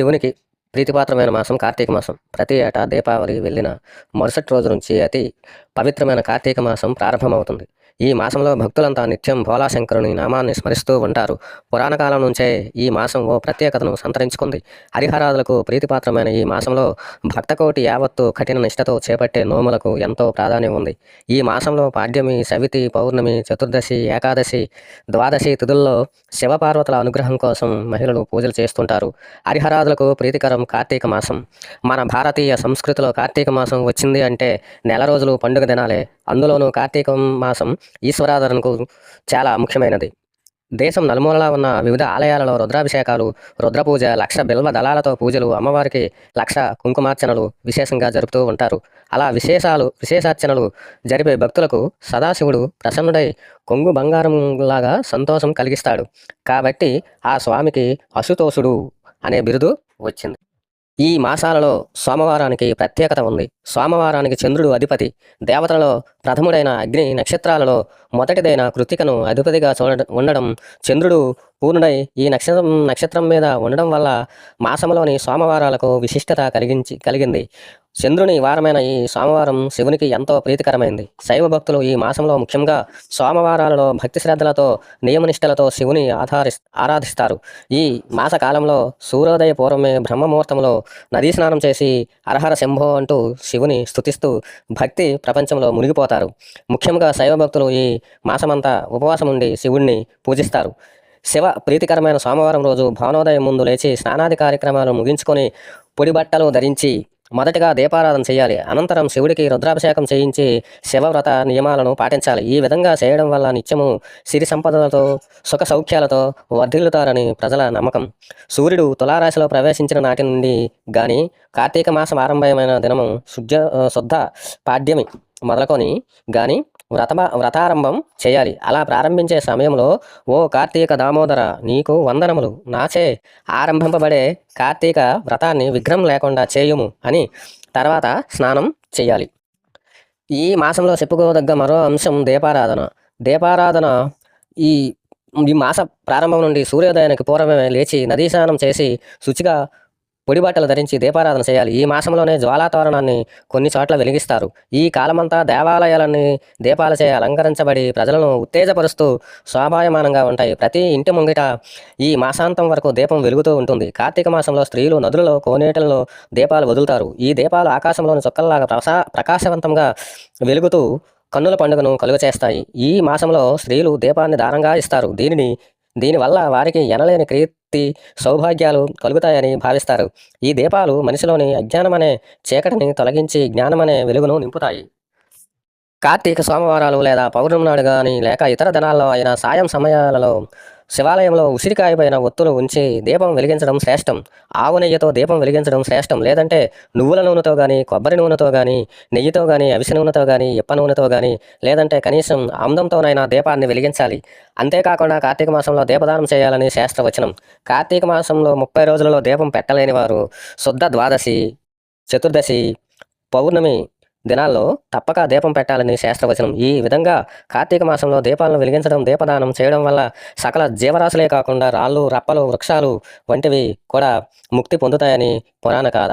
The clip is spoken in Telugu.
శివునికి ప్రీతిపాత్రమైన మాసం కార్తీక మాసం. ప్రతి ఏటా దీపావళి వెళ్ళిన మరుసటి రోజు నుంచి అతి పవిత్రమైన కార్తీక మాసం ప్రారంభమవుతుంది. ఈ మాసంలో భక్తులంతా నిత్యం భోలాశంకరుని నామాన్ని స్మరిస్తూ ఉంటారు. పురాణకాలం నుంచే ఈ మాసం ఓ ప్రత్యేకతను సంతరించుకుంది. హరిహరాదులకు ప్రీతిపాత్రమైన ఈ మాసంలో భక్తకోటి యావత్తు కఠిన నిష్ఠతో చేపట్టే నోములకు ఎంతో ప్రాధాన్యం ఉంది. ఈ మాసంలో పాడ్యమి సవితి పౌర్ణమి చతుర్దశి ఏకాదశి ద్వాదశి తిథుల్లో శివపార్వతుల అనుగ్రహం కోసం మహిళలు పూజలు చేస్తుంటారు. హరిహరాదులకు ప్రీతికరం కార్తీక మాసం. మన భారతీయ సంస్కృతిలో కార్తీక మాసం వచ్చింది అంటే నెల రోజులు పండుగ దినాలే. అందులోనూ కార్తీక మాసం ఈశ్వరాధరణకు చాలా ముఖ్యమైనది. దేశం నలుమూలలా ఉన్న వివిధ ఆలయాలలో రుద్రాభిషేకాలు రుద్రపూజ లక్ష బిల్వ దళాలతో పూజలు అమ్మవారికి లక్ష కుంకుమార్చనలు విశేషంగా జరుపుతూ ఉంటారు. అలా విశేషాలు విశేషార్చనలు జరిపే భక్తులకు సదాశివుడు ప్రసన్నుడై కొంగు బంగారంలాగా సంతోషం కలిగిస్తాడు. కాబట్టి ఆ స్వామికి అశుతోషుడు అనే బిరుదు వచ్చింది. ఈ మాసాలలో సోమవారానికి ప్రత్యేకత ఉంది. సోమవారానికి చంద్రుడు అధిపతి దేవతలలో ప్రథముడైన అగ్ని నక్షత్రాలలో మొదటిదైన కృతికను అధిపతిగా చూడ ఉండడం చంద్రుడు పూర్ణుడై ఈ నక్షత్రం నక్షత్రం మీద ఉండడం వల్ల మాసంలోని సోమవారాలకు విశిష్టత కలిగించి కలిగింది. చంద్రుని వారమైన ఈ సోమవారం శివునికి ఎంతో ప్రీతికరమైంది. శైవ భక్తులు ఈ మాసంలో ముఖ్యంగా సోమవారాలలో భక్తి శ్రద్ధలతో నియమనిష్టలతో శివుని ఆధారి ఆరాధిస్తారు. ఈ మాస కాలంలో సూర్యోదయ పూర్వమే బ్రహ్మముహూర్తంలో నదీ స్నానం చేసి అర్హర శంభో అంటూ శివుని స్తుతిస్తూ భక్తి ప్రపంచంలో మునిగిపోతారు. ముఖ్యంగా శైవ భక్తులు ఈ మాసమంతా ఉపవాసం ఉండి శివుణ్ణి పూజిస్తారు. శివ ప్రీతికరమైన సోమవారం రోజు భావనోదయం ముందు లేచి స్నానాది కార్యక్రమాలు ముగించుకొని పొడి బట్టలు ధరించి మొదటగా దీపారాధన చేయాలి. అనంతరం శివుడికి రుద్రాభిషేకం చేయించి శివవ్రత నియమాలను పాటించాలి. ఈ విధంగా చేయడం వల్ల నిత్యము సిరి సంపదలతో సుఖ సౌఖ్యాలతో వర్ధిల్లుతారని ప్రజల నమ్మకం. సూర్యుడు తులారాశిలో ప్రవేశించిన నాటి నుండి గాని కార్తీక మాసం ఆరంభమైన దినము శుద్ధ శుద్ధ పాడ్యమి మొదలుకొని గాని వ్రత వ్రతారంభం చేయాలి. అలా ప్రారంభించే సమయంలో ఓ కార్తీక దామోదర నీకు వందనములు. నాచే ఆరంభింపబడే కార్తీక వ్రతాన్ని విఘ్నం లేకుండా చేయుము అని తర్వాత స్నానం చేయాలి. ఈ మాసంలో చెప్పుకోదగ్గ మరో అంశం దీపారాధన. దీపారాధన ఈ ఈ మాస ప్రారంభం నుండి సూర్యోదయానికి పూర్వమే లేచి నదీ స్నానం చేసి శుచిగా పొడి బట్టలు ధరించి దీపారాధన చేయాలి. ఈ మాసంలోనే జ్వాలాతోరణాన్ని కొన్ని చోట్ల వెలిగిస్తారు. ఈ కాలమంతా దేవాలయాలన్నీ దీపాలచే అలంకరించబడి ప్రజలను ఉత్తేజపరుస్తూ శోభాయమానంగా ఉంటాయి. ప్రతి ఇంటి ముంగిట ఈ మాసాంతం వరకు దీపం వెలుగుతూ ఉంటుంది. కార్తీక మాసంలో స్త్రీలు నదులలో కోనేటలలో దీపాలు వదులుతారు. ఈ దీపాలు ఆకాశంలోని చుక్కల్లాగా ప్రసా ప్రకాశవంతంగా వెలుగుతూ కన్నుల పండుగను కలుగచేస్తాయి. ఈ మాసంలో స్త్రీలు దీపాన్ని దారంగా ఇస్తారు. దీనిని దీనివల్ల వారికి ఎనలేని కీర్తి సౌభాగ్యాలు కలుగుతాయని భావిస్తారు. ఈ దీపాలు మనిషిలోని అజ్ఞానమనే చీకటిని తొలగించి జ్ఞానమనే వెలుగును నింపుతాయి. కార్తీక సోమవారాలు లేదా పౌర్ణమి నాడు కానీ లేక ఇతర దినాల్లో అయినా సాయం సమయాలలో శివాలయంలో ఉసిరికాయ పైన ఒత్తులు ఉంచి దీపం వెలిగించడం శ్రేష్టం. ఆవు నెయ్యితో దీపం వెలిగించడం శ్రేష్టం. లేదంటే నువ్వుల నూనెతో కానీ కొబ్బరి నూనెతో కానీ నెయ్యితో కానీ అవిసె నూనెతో కానీ ఇప్ప నూనెతో కానీ లేదంటే కనీసం ఆమ్దంతోనైనా దీపాన్ని వెలిగించాలి. అంతేకాకుండా కార్తీక మాసంలో దీపదానం చేయాలని శాస్త్రవచనం. కార్తీక మాసంలో ముప్పై రోజులలో దీపం పెట్టలేని వారు శుద్ధ ద్వాదశి చతుర్దశి పౌర్ణమి దినాల్లో తప్పక దీపం పెట్టాలని శాస్త్రవచనం. ఈ విధంగా కార్తీక మాసంలో దీపాలను వెలిగించడం దీపదానం చేయడం వల్ల సకల జీవరాశులే కాకుండా రాళ్ళు రప్పలు వృక్షాలు వంటివి కూడా ముక్తి పొందుతాయని పురాణ కాద